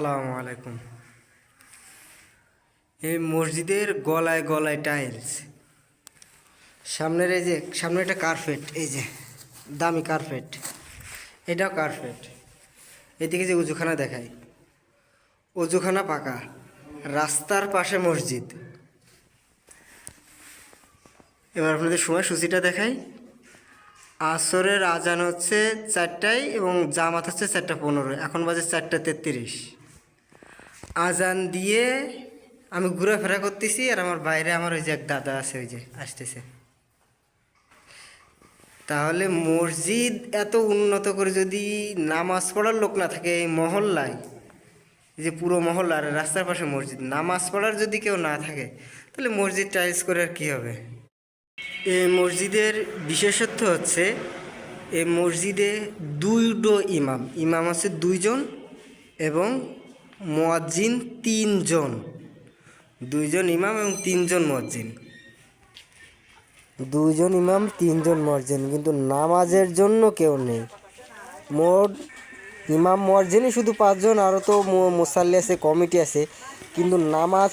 আসসালামু আলাইকুম। এই মসজিদের গলায় গলায় টাইলস। সামনের এই যে, সামনে একটা কার্পেট, এই যে, দামি কার্পেট। এটাও কার্পেট। এদিকে যে উজুখানা দেখায় অজুখানা পাকা, রাস্তার পাশে মসজিদ। এবার আপনাদের সময় সময়সূচিটা দেখাই। আসরের আজান হচ্ছে চারটায় এবং জামাত হচ্ছে চারটা পনেরো এখন বাজে চারটা তেত্রিশ। আজান দিয়ে আমি ঘোরাফেরা করতেছি আর আমার বাইরে আমার ওই যে এক দাদা আছে, ওই যে আসতেছে। তাহলে মসজিদ এত উন্নত করে যদি নামাজ পড়ার লোক না থাকে এই মহল্লায় যে পুরো মহল্লার রাস্তার পাশে মসজিদ, নামাজ পড়ার যদি কেউ না থাকে, তাহলে মসজিদ টাইলস করে আর কী হবে? এই মসজিদের বিশেষত্ব হচ্ছে এই মসজিদে দুইটো ইমাম ইমাম আছে দুইজন এবং মুয়াজ্জিন তিনজন। দুইজন ইমাম এবং তিনজন মজ্জিন দুইজন ইমাম, তিনজন মর্জেন কিন্তু নামাজের জন্য কেউ নেই। মোট ইমাম মর্জেনই শুধু পাঁচজন আরও তো মুসাল্লি আছে, কমিটি আছে, কিন্তু নামাজ